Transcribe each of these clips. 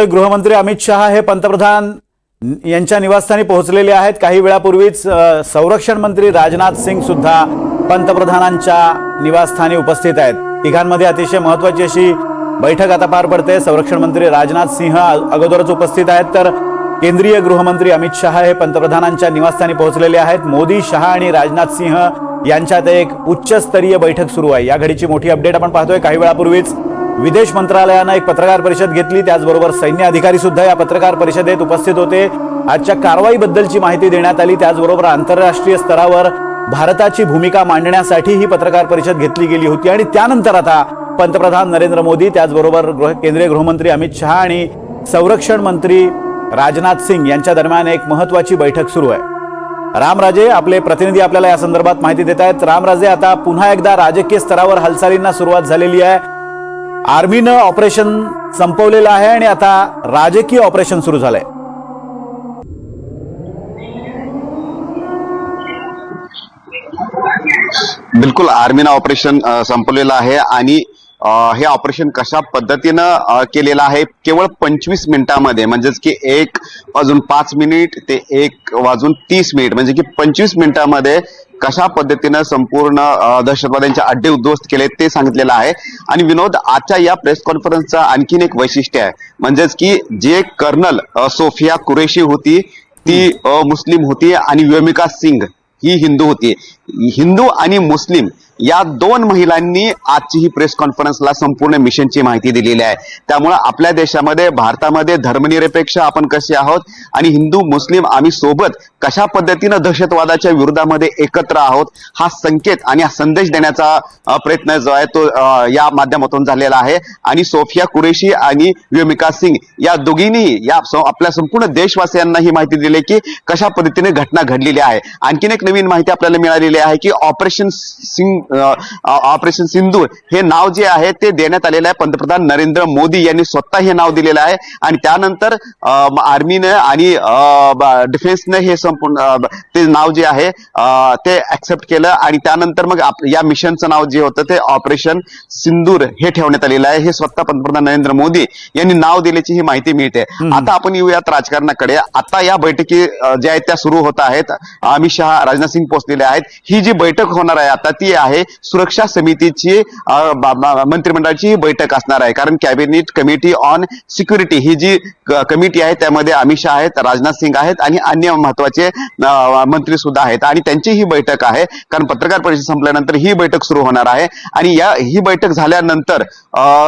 गृहमंत्री अमित शहा हे पंतप्रधान यांच्या निवासस्थानी पोहोचलेले आहेत. काही वेळापूर्वीच संरक्षण मंत्री राजनाथ सिंग सुद्धा पंतप्रधानांच्या निवासस्थानी उपस्थित आहेत. तिघांमध्ये अतिशय महत्वाची अशी बैठक आता पार पडते. संरक्षण मंत्री राजनाथ सिंह अगोदरच उपस्थित आहेत. तर केंद्रीय गृहमंत्री अमित शहा हे पंतप्रधानांच्या निवासस्थानी पोहोचलेले आहेत. मोदी शहा आणि राजनाथ सिंह यांच्यात एक उच्चस्तरीय बैठक सुरू आहे. या घडीची मोठी अपडेट आपण पाहतोय. काही वेळापूर्वीच विदेश मंत्रालयानं एक पत्रकार परिषद घेतली. त्याचबरोबर सैन्य अधिकारी सुद्धा या पत्रकार परिषदेत उपस्थित होते. आजच्या कारवाईबद्दलची माहिती देण्यात आली. त्याचबरोबर आंतरराष्ट्रीय स्तरावर भारताची भूमिका मांडण्यासाठी ही पत्रकार परिषद घेतली गेली होती. आणि त्यानंतर आता पंतप्रधान नरेंद्र मोदी त्याचबरोबर गृह केंद्रीय गृहमंत्री अमित शहा आणि संरक्षण मंत्री राजनाथ सिंग यांच्या दरम्यान एक महत्वाची बैठक सुरू आहे. रामराजे आपले प्रतिनिधी आपल्याला या संदर्भात माहिती देत आहेत. रामराजे आता पुन्हा एकदा राजकीय स्तरावर हालचालींना सुरुवात झालेली आहे. आर्मीनं ऑपरेशन संपवलेलं आहे आणि आता राजकीय ऑपरेशन सुरू झालंय. बिलकुल आर्मीनं ऑपरेशन संपवलेलं आहे आणि हे ऑपरेशन कशा पद्धतीनं केलेलं आहे केवळ पंचवीस मिनिटांमध्ये म्हणजेच की एक वाजून पाच मिनिट ते एक वाजून तीस मिनिट म्हणजे की पंचवीस मिनिटांमध्ये कशा पद्धतीनं संपूर्ण दहशतवाद्यांचे अड्डे उद्ध्वस्त केले ते सांगितलेलं आहे. आणि विनोद आजच्या या प्रेस कॉन्फरन्सचं आणखीन एक वैशिष्ट्य आहे. म्हणजेच की जे कर्नल सोफिया कुरेशी होती ती मुस्लिम होती आणि व्योमिका सिंग ही हिंदू होती. हिंदू आणि मुस्लिम या दोन महिलांनी आजची ही प्रेस कॉन्फरन्सला संपूर्ण मिशनची माहिती दिलेली आहे. त्यामुळे आपल्या देशामध्ये भारतामध्ये धर्मनिरपेक्ष आपण कसे आहोत आणि हिंदू मुस्लिम आम्ही सोबत कशा पद्धतीनं दहशतवादाच्या विरोधामध्ये एकत्र आहोत हा संकेत आणि हा संदेश देण्याचा प्रयत्न जो आहे तो या माध्यमातून झालेला आहे. आणि सोफिया कुरेशी आणि व्योमिका सिंग या दोघींनी या आपल्या संपूर्ण देशवासियांना ही माहिती दिली की कशा पद्धतीने घटना घडलेली आहे. आणखीन एक नवीन माहिती आपल्याला मिळालेली आहे की ऑपरेशन सिंग ऑपरेशन सिंधू हे नाव जे आहे ते देण्यात आलेलं आहे. पंतप्रधान नरेंद्र मोदी यांनी स्वतः हे नाव दिलेलं आहे. आणि त्यानंतर आर्मीनं आणि डिफेन्सनं हे संपूर्ण ते नाव जे आहे ते ऍक्सेप्ट केलं. आणि त्यानंतर मग या मिशनचं नाव जे होतं ते ऑपरेशन सिंदूर हे ठेवण्यात आलेलं आहे. हे स्वतः पंतप्रधान नरेंद्र मोदी यांनी नाव दिल्याची ही माहिती मिळते. आता आपण येऊयात राजकारणाकडे. आता या बैठकी ज्या आहेत त्या सुरू होत आहेत. अमित शहा राजनाथ सिंग पोहोचलेले आहेत. ही जी बैठक होणार आहे आता ती आहे सुरक्षा समितीची मंत्रिमंडळाची ही बैठक असणार आहे. कारण कॅबिनेट कमिटी ऑन सिक्युरिटी ही जी कमिटी आहे त्यामध्ये अमित शहा आहेत राजनाथ सिंग आहेत आणि अन्य महत्त्वाचे मंत्री सुद्धा आहेत. आणि त्यांची ही बैठक आहे. कारण पत्रकार परिषद संपल्यानंतर ही बैठक सुरू होणार आहे. आणि या ही बैठक झाल्यानंतर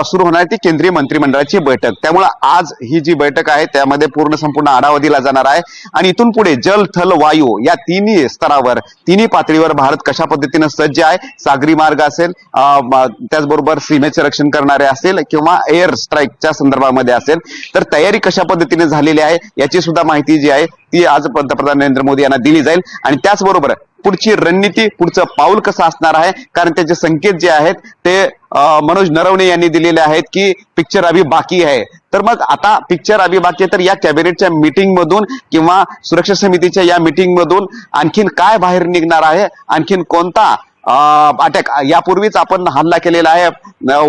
सुरू होणार ती केंद्रीय मंत्रिमंडळाची बैठक. त्यामुळे आज ही जी बैठक आहे त्यामध्ये पूर्ण संपूर्ण आढावा दिला जाणार आहे. आणि इथून पुढे जल थल वायू या तिन्ही स्तरावर तिन्ही पातळीवर भारत कशा पद्धतीनं सज्ज आहे? सागरी मार्ग असेल त्याचबरोबर सीमेचे रक्षण करणारे असेल किंवा एअर स्ट्राईकच्या संदर्भामध्ये असेल तर तयारी कशा पद्धतीने झालेली आहे याची सुद्धा माहिती जी आहे ती आज पंतप्रधान नरेंद्र मोदी यांना दिली जाईल. आणि त्याचबरोबर पुढची रणनीती पुढचं पाऊल कसं असणार आहे? कारण त्याचे संकेत जे आहेत ते मनोज नरवणे यांनी दिलेले आहेत की पिक्चर अभी बाकी आहे. तर मग आता पिक्चर अभी बाकी आहे तर या कॅबिनेटच्या मीटिंग मधून किंवा सुरक्षा समितीच्या या मीटिंग मधून आणखीन काय बाहेर निघणार आहे? आणखीन कोणता अटॅक यापूर्वीच आपण हल्ला केलेला आहे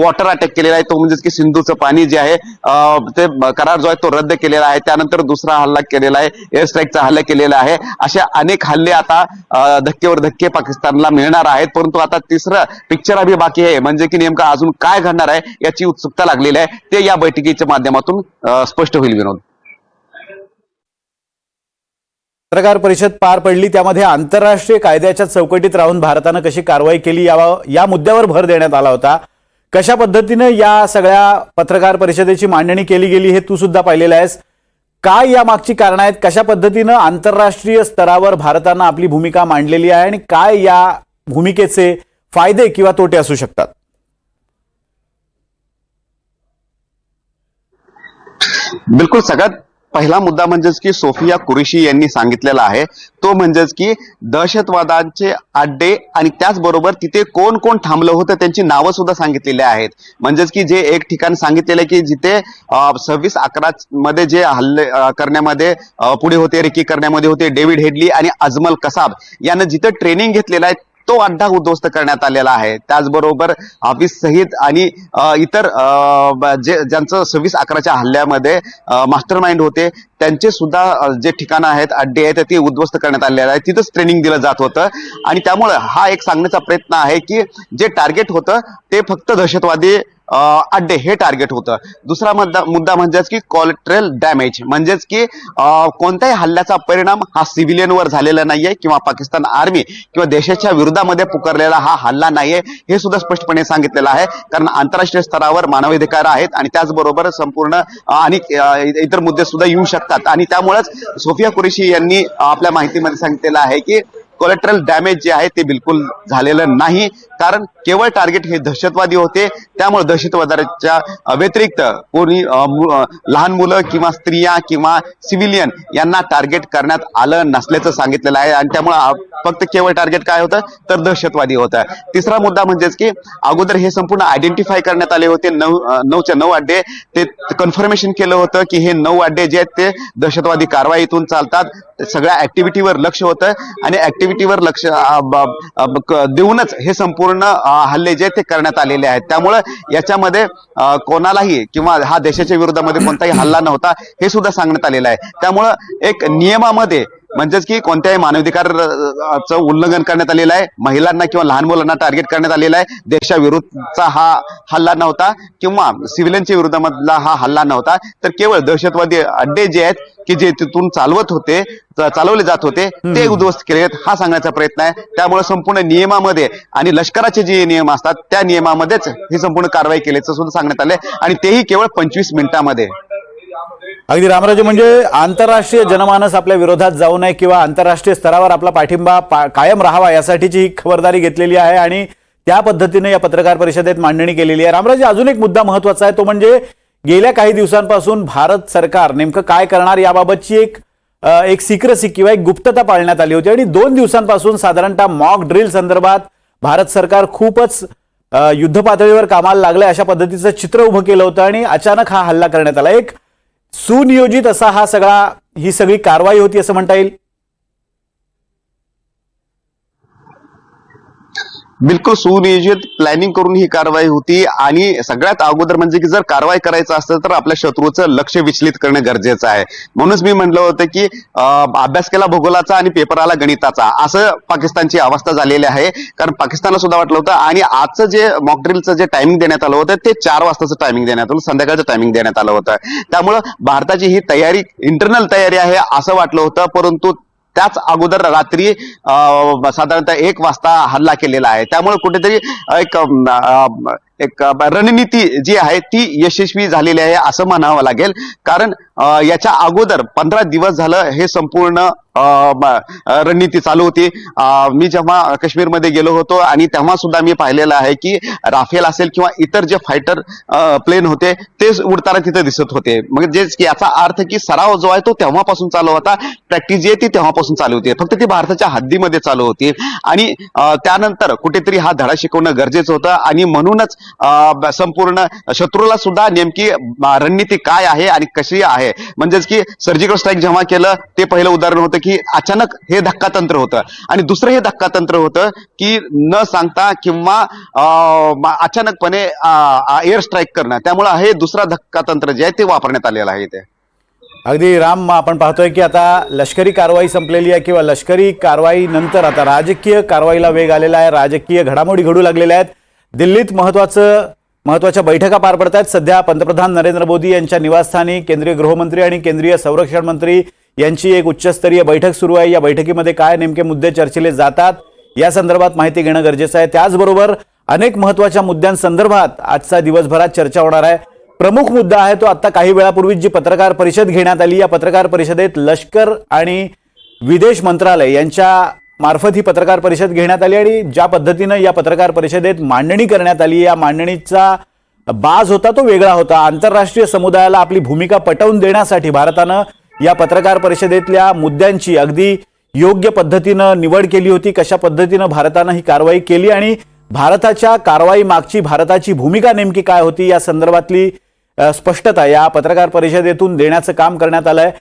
वॉटर अटॅक केलेला आहे तो म्हणजेच की सिंधूचं पाणी जे आहे ते करार जो आहे तो रद्द केलेला आहे. त्यानंतर दुसरा हल्ला केलेला आहे एअर स्ट्राईकचा हल्ला केलेला आहे. असे अनेक हल्ले आता धक्केवर धक्के पाकिस्तानला मिळणार आहेत. परंतु आता तिसरं पिक्चर अभी बाकी आहे म्हणजे की नेमकं अजून काय घडणार आहे याची उत्सुकता लागलेली आहे. ते या बैठकीच्या माध्यमातून स्पष्ट होईल विनोद. पत्रकार परिषद पार पडली त्यामध्ये आंतरराष्ट्रीय कायद्याच्या चौकटीत राहून भारतानं कशी कारवाई केली या या मुद्द्यावर भर देण्यात आला होता. कशा पद्धतीनं या सगळ्या पत्रकार परिषदेची मांडणी केली गेली हे तू सुद्धा पाहिलेलं आहेस. काय या मागची कारणं आहेत कशा पद्धतीनं आंतरराष्ट्रीय स्तरावर भारतानं आपली भूमिका मांडलेली आहे आणि काय या भूमिकेचे फायदे किंवा तोटे असू शकतात? बिलकुल सगळ्यात पहिला मुद्दा म्हणजेच की सोफिया कुरेशी यांनी सांगितलेला आहे. तो म्हणजेच की दहशतवादांचे अड्डे आणि त्याचबरोबर तिथे कोण कोण थांबलं होतं त्यांची नावं सुद्धा सांगितलेली आहेत. म्हणजेच की जे एक ठिकाण सांगितलेलं की जिथे सव्वीस अकरा मध्ये जे हल्ले करण्यामध्ये पुढे होते रिकी करण्यामध्ये होते डेव्हिड हेडली आणि अजमल कसाब. यानं जिथे ट्रेनिंग घेतलेलं आहे तो अड्डा उद्ध्वस्त करण्यात आलेला आहे. त्याचबरोबर हाफिज सहित आणि इतर जे ज्यांचं सव्वीस अकराच्या हल्ल्यामध्ये मास्टर माइंड होते त्यांचे सुद्धा जे ठिकाणं आहेत अड्डे आहेत ते उद्ध्वस्त करण्यात आलेले आहे तिथंच ट्रेनिंग दिलं जात होतं. आणि त्यामुळे हा एक सांगण्याचा प्रयत्न आहे की जे टार्गेट होतं ते फक्त दहशतवादी अड्डे हे टार्गेट होतं. दुसरा मुद्दा मुद्दा म्हणजेच की कॉलेट्रल डॅमेज म्हणजेच की कोणत्याही हल्ल्याचा परिणाम हा सिव्हिलियनवर झालेला नाहीये किंवा पाकिस्तान आर्मी किंवा देशाच्या विरोधामध्ये पुकारलेला हा हल्ला नाहीये हे सुद्धा स्पष्टपणे सांगितलेलं आहे. कारण आंतरराष्ट्रीय स्तरावर मानवाधिकार आहेत आणि त्याचबरोबर संपूर्ण आणि इतर मुद्दे सुद्धा येऊ शकतात. आणि त्यामुळेच सोफिया कुरेशी यांनी आपल्या माहितीमध्ये सांगितलेलं आहे की कोलेट्रल डॅमेज जे आहे ते बिलकुल झालेलं नाही. कारण केवळ टार्गेट हे दहशतवादी होते. त्यामुळे दहशतवादाच्या व्यतिरिक्त कोणी लहान मुलं किंवा स्त्रिया किंवा सिव्हिलियन यांना टार्गेट करण्यात आलं नसल्याचं सांगितलेलं आहे. आणि त्यामुळे फक्त केवळ टार्गेट काय होतं? तर दहशतवादी होतं. तिसरा मुद्दा म्हणजेच की अगोदर हे संपूर्ण आयडेंटिफाय करण्यात आले होते. नऊ नऊच्या नऊ अड्डे. ते कन्फर्मेशन केलं होतं की हे नऊ अड्डे जे आहेत ते दहशतवादी कारवाईतून चालतात. सगळ्या ऍक्टिव्हिटीवर लक्ष होतं. आणि ऍक्टिव्हिटीवर लक्ष देऊनच हे संपूर्ण अ, हल्ले जे ते करण्यात आलेले आहेत. त्यामुळं याच्यामध्ये कोणालाही किंवा हा देशाच्या विरोधामध्ये कोणताही हल्ला नव्हता हे सुद्धा सांगण्यात आलेलं आहे. त्यामुळं एक नियमामध्ये म्हणजेच की कोणत्याही मानवाधिकाराचं उल्लंघन करण्यात आलेलं आहे. महिलांना किंवा लहान मुलांना टार्गेट करण्यात आलेला आहे. देशाविरुद्धचा हा हल्ला नव्हता किंवा सिव्हिलियनच्या विरोधामधला हा हल्ला नव्हता. तर केवळ दहशतवादी अड्डे जे आहेत की जे तिथून चालवत होते चालवले जात होते ते उद्ध्वस्त केले आहेत. हा सांगण्याचा प्रयत्न आहे. त्यामुळे संपूर्ण नियमामध्ये आणि लष्कराचे जे नियम असतात त्या नियमामध्येच ही संपूर्ण कारवाई केल्याचं सुद्धा सांगण्यात आलंय. आणि तेही केवळ पंचवीस मिनिटामध्ये. अगदी रामराजे म्हणजे आंतरराष्ट्रीय जनमानस आपल्या विरोधात जाऊ नये किंवा आंतरराष्ट्रीय स्तरावर आपला पाठिंबा पा- कायम राहावा यासाठीची ही खबरदारी घेतलेली आहे आणि त्या पद्धतीने या पत्रकार परिषदेत मांडणी केलेली आहे. रामराजे अजून एक मुद्दा महत्त्वाचा आहे तो म्हणजे गेल्या काही दिवसांपासून भारत सरकार नेमकं काय करणार याबाबतची एक एक सिक्रेसी किंवा एक गुप्तता पाळण्यात आली होती आणि दोन दिवसांपासून साधारणतः मॉक ड्रिल संदर्भात भारत सरकार खूपच युद्ध पातळीवर कामाला लागलं अशा पद्धतीचं चित्र उभं केलं होतं आणि अचानक हा हल्ला करण्यात आला. एक सुनियोजित असा हा सगळा ही सगळी कारवाई होती असं म्हणता येईल? बिलकुल सुनियोजित प्लॅनिंग करून ही कारवाई होती आणि सगळ्यात अगोदर म्हणजे की जर कारवाई करायचं असेल तर आपल्या शत्रूचं लक्ष विचलित करणं गरजेचं आहे. म्हणूनच मी म्हटलं होतं की अभ्यास केला भूगोलाचा आणि पेपर आला गणिताचा. असं पाकिस्तानची अवस्था झालेली आहे. कारण पाकिस्तानला सुद्धा वाटलं होतं आणि आजचं जे मॉकड्रिलचं जे टायमिंग देण्यात आलं होतं ते चार वाजताचं टायमिंग देण्यात आलं संध्याकाळचं टायमिंग देण्यात आलं होतं. त्यामुळं भारताची ही तयारी इंटरनल तयारी आहे असं वाटलं होतं. परंतु त्याच अगोदर रात्री साधारणतः एक वाजता हल्ला केलेला आहे. त्यामुळे कुठेतरी एक एक रणनीती जी आहे ती यशस्वी झालेली आहे असं म्हणावं लागेल. कारण याच्या अगोदर पंधरा दिवस झालं हे संपूर्ण रणनीती चालू होती. मी जेव्हा काश्मीरमध्ये गेलो होतो आणि तेव्हा सुद्धा मी पाहिलेलं आहे की राफेल असेल किंवा इतर जे फायटर प्लेन होते ते उडताना तिथे दिसत होते. म्हणजे याचा अर्थ की सराव जो आहे तो तेव्हापासून चालू होता प्रॅक्टिस जी आहे ती तेव्हापासून चालू होती. फक्त ती भारताच्या हद्दीमध्ये चालू होती. आणि त्यानंतर कुठेतरी हा धडा शिकवणं गरजेचं होतं आणि म्हणूनच संपूर्ण शत्रूला सुद्धा नेमकी रणनीती काय आहे आणि कशी आहे? म्हणजेच की सर्जिकल स्ट्राईक जेव्हा केलं ते पहिलं उदाहरण होतं की अचानक हे धक्का तंत्र होतं. आणि दुसरं हे धक्का तंत्र होतं की न सांगता किंवा अचानकपणे एअर स्ट्राईक करणं. त्यामुळे हे दुसरा धक्का तंत्र जे आहे ते वापरण्यात आलेलं आहे ते अगदी राम आपण पाहतोय की आता लष्करी कारवाई संपलेली आहे किंवा लष्करी कारवाई नंतर आता राजकीय कारवाईला वेग आलेला आहे. राजकीय घडामोडी घडू लागलेल्या आहेत. दिल्लीत महत्वाचं महत्त्वाच्या बैठका पार पडत आहेत. सध्या पंतप्रधान नरेंद्र मोदी यांच्या निवासस्थानी केंद्रीय गृहमंत्री आणि केंद्रीय संरक्षण मंत्री यांची एक उच्चस्तरीय बैठक सुरू आहे. या बैठकीमध्ये काय नेमके मुद्दे चर्चिले जातात या संदर्भात माहिती घेणं गरजेचं आहे. त्याचबरोबर अनेक महत्त्वाच्या मुद्द्यांसंदर्भात आजचा दिवसभरात चर्चा होणार आहे. प्रमुख मुद्दा आहे तो आत्ता काही वेळापूर्वी जी पत्रकार परिषद घेण्यात आली. या पत्रकार परिषदेत लष्कर आणि विदेश मंत्रालय यांच्या मार्फत ही पत्रकार परिषद घेण्यात आली आणि ज्या पद्धतीनं या पत्रकार परिषदेत मांडणी करण्यात आली या मांडणीचा बाज होता तो वेगळा होता. आंतरराष्ट्रीय समुदायाला आपली भूमिका पटवून देण्यासाठी भारतानं या पत्रकार परिषदेतल्या मुद्द्यांची अगदी योग्य पद्धतीनं निवड केली होती कशा पद्धतीनं भारतानं ही कारवाई केली आणि भारताच्या कारवाई मागची भारताची भूमिका नेमकी काय होती या संदर्भातली स्पष्टता या पत्रकार परिषदेतून देण्याचं काम करण्यात आलं आहे